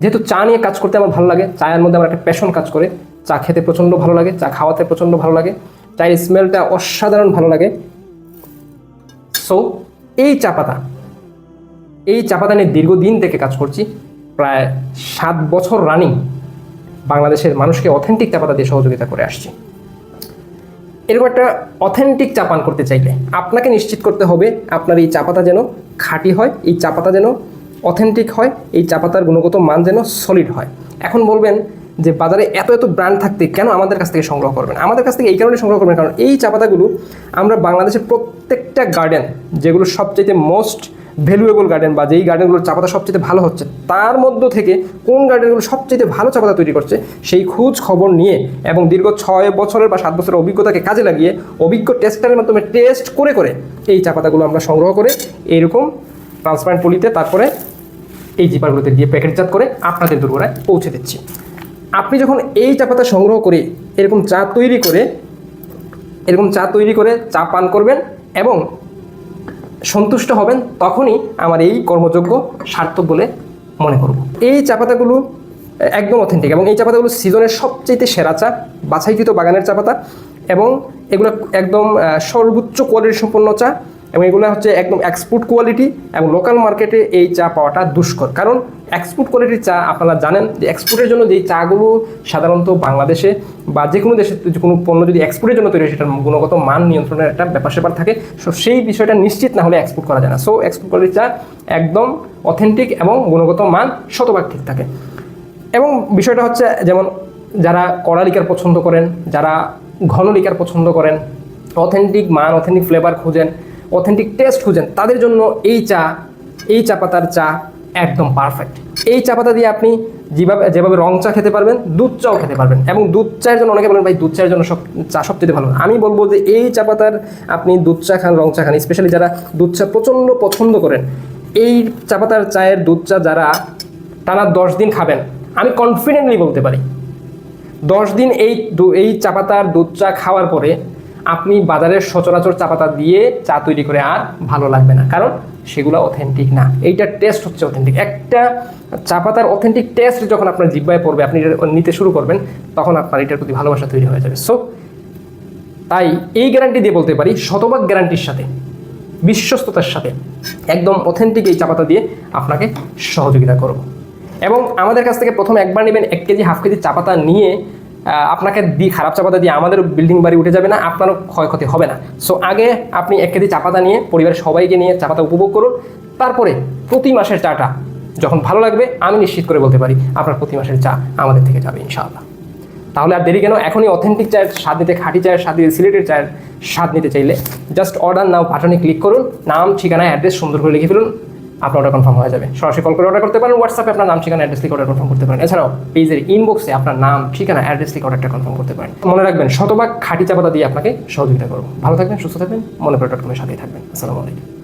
যেহেতু চা নিয়ে কাজ করতে আমার ভালো লাগে, চায়ের মধ্যে আমার একটা প্যাশন কাজ করে। চা খেতে প্রচণ্ড ভালো লাগে, চা খাওয়াতে প্রচণ্ড ভালো লাগে, চায়ের স্মেলটা অসাধারণ ভালো লাগে। সো এই চা পাতা, এই চা পাতা নিয়ে দীর্ঘদিন থেকে কাজ করছি, প্রায় সাত বছর রানিং বাংলাদেশের মানুষকে অথেন্টিক চা পাতা দিয়ে সহযোগিতা করে আসছি। এরকম একটা অথেন্টিক চা পান করতে চাইলে আপনাকে নিশ্চিত করতে হবে, আপনার এই চা পাতা যেন খাঁটি হয়, এই চা পাতা যেন অথেন্টিক হয়, এই চা পাতার গুণগত মান যেন সলিড হয়। এখন বলবেন যে বাজারে এত এত ব্র্যান্ড থাকতে কেন আমাদের কাছ থেকে সংগ্রহ করবেন? আমাদের কাছ থেকে এই কারণে সংগ্রহ করবেন কারণ এই চা পাতাগুলো আমরা বাংলাদেশের প্রত্যেকটা গার্ডেন যেগুলো সবচেয়ে মোস্ট ভ্যালুয়েবল গার্ডেন বা যেই গার্ডেনগুলোর চা পাতা সবচেয়ে ভালো হচ্ছে, তার মধ্য থেকে কোন গার্ডেনগুলো সবচেয়ে ভালো চা পাতা তৈরি করছে, সেই খোঁজ খবর নিয়ে এবং দীর্ঘ ছয় বছরের বা সাত বছরের অভিজ্ঞতাকে কাজে লাগিয়ে অভিজ্ঞ টেস্টারের মাধ্যমে টেস্ট করে করে এই চা পাতাগুলো আমরা সংগ্রহ করে এইরকম ট্রান্সপারেন্ট পলিতে তারপরে এই জিপারগুলোতে দিয়ে প্যাকেটজাত করে আপনাদের দুর্গরায় পৌঁছে দিচ্ছি। আপনি যখন এই চা পাতা সংগ্রহ করে এরকম চা তৈরি করে, এরকম চা তৈরি করে চা পান করবেন এবং সন্তুষ্ট হবেন, তখনই আমার এই কর্মযোগ্য সার্থক বলে মনে করব। এই চা পাতাগুলো একদম অথেন্টিক এবং এই চা পাতাগুলো সিজনের সবচেয়ে সেরা চা, বাছাইকৃত বাগানের চা পাতা এবং এগুলো একদম সর্বোচ্চ কোয়ালিটি সম্পন্ন চা। এবং এগুলো হচ্ছে একদম এক্সপোর্ট কোয়ালিটি এবং লোকাল মার্কেটে এই চা পাওয়াটা দুষ্কর। কারণ এক্সপোর্ট কোয়ালিটির চা আপনারা জানেন যে এক্সপোর্টের জন্য যেই চাগুলো সাধারণত বাংলাদেশে বা যে কোনো দেশে কোনো পণ্য যদি এক্সপোর্টের জন্য তৈরি হয়, সেটার গুণগত মান নিয়ন্ত্রণের একটা ব্যাপার স্যাপার থাকে। সো সেই বিষয়টা নিশ্চিত না হলে এক্সপোর্ট করা যায় না। সো এক্সপোর্ট কোয়ালিটির চা একদম অথেন্টিক এবং গুণগত মান শতভাগ ঠিক থাকে। এবং বিষয়টা হচ্ছে যেমন যারা কড়া লিকার পছন্দ করেন, যারা ঘন লিকার পছন্দ করেন অথেন্টিক মান অথেন্টিক ফ্লেভার খুঁজেন অথেন্টিক টেস্ট খুঁজেন, তাদের জন্য এই চা এই চা পাতার চা একদম পারফেক্ট এই চা পাতা দিয়ে আপনি যেভাবে যেভাবে রং চা খেতে পারবেন, দুধ চাও খেতে পারবেন এবং দুধ চায়ের জন্য অনেকে বলেন, ভাই, দুধ চায়ের জন্য সব চা সবচেয়ে ভালো। আমি বলব যে এই চা পাতার আপনি দুধ চা খান, রং চা খান স্পেশালি যারা দুধ চা প্রচণ্ড পছন্দ করেন, এই চা পাতার চায়ের দুধ চা যারা টানা দশ দিন খাবেন, আমি কনফিডেন্টলি বলতে পারি, দশ দিন এই এই চা পাতার দুধ চা খাওয়ার পরে আপনি বাজারের সচরাচর চা পাতা দিয়ে চা তৈরি করে আর ভালো লাগবে না। কারণ সেগুলো অথেন্টিক না। এইটার টেস্ট হচ্ছে অথেন্টিক একটা চা পাতার অথেন্টিক টেস্ট যখন আপনার জিব্বায় পড়বে, আপনি এটা নিতে শুরু করবেন, তখন আপনার এটার প্রতি ভালোবাসা তৈরি হয়ে যাবে। সো তাই এই গ্যারান্টি দিয়ে বলতে পারি, শতভাগ গ্যারান্টির সাথে, বিশ্বস্ততার সাথে, একদম অথেন্টিক এই চা পাতা দিয়ে আপনাকে সহযোগিতা করব। এবং আমাদের কাছ থেকে প্রথম একবার নেবেন এক কেজি হাফ কেজি চা পাতা নিয়ে আপনাকে দিয়ে খারাপ চাপাতা দিয়ে আমাদের বিল্ডিং বাড়ি উঠে যাবে না, আপনারও ক্ষয়ক্ষতি হবে না। সো আগে আপনি এক কেজি চা পাতা নিয়ে পরিবারের সবাইকে নিয়ে চা পাতা উপভোগ করুন, তারপরে প্রতি মাসের চাটা যখন ভালো লাগবে, আমি নিশ্চিত করে বলতে পারি আপনার প্রতি মাসের চা আমাদের থেকে যাবে ইনশাআল্লাহ। তাহলে আর দেরি কেন? এখনই অথেন্টিক চায়ের স্বাদ নিতে, খাঁটি চায়ের স্বাদ নিতে সিলেটের চায়ের স্বাদ নিতে চাইলে জাস্ট অর্ডার নাও বাটনে ক্লিক করুন, নাম, ঠিকানা অ্যাড্রেস সুন্দর করে লিখে ফেলুন। আপনার অর্ডার কনফার্ম হয়ে যাবে। সরাসরি কল করে অর্ডার করতে পারেন হোয়াটসঅ্যাপে আপনার নাম, ঠিকানা অ্যাড্রেস লিখে অর্ডার কনফার্ম করতে পারেন। এছাড়াও পেজের ইনবক্সে আপনার নাম, ঠিকানা অ্যাড্রেস লিখে অর্ডারটা কনফার্ম করতে পারেন। মনে রাখবেন, শতভাগ খাঁটি চাপাতা দিয়ে আপনাকে সহযোগিতা করব। ভালো থাকবেন, সুস্থ থাকবেন মনে করে ডট কমের সাথেই থাকবেন। আসসালামু আলাইকুম।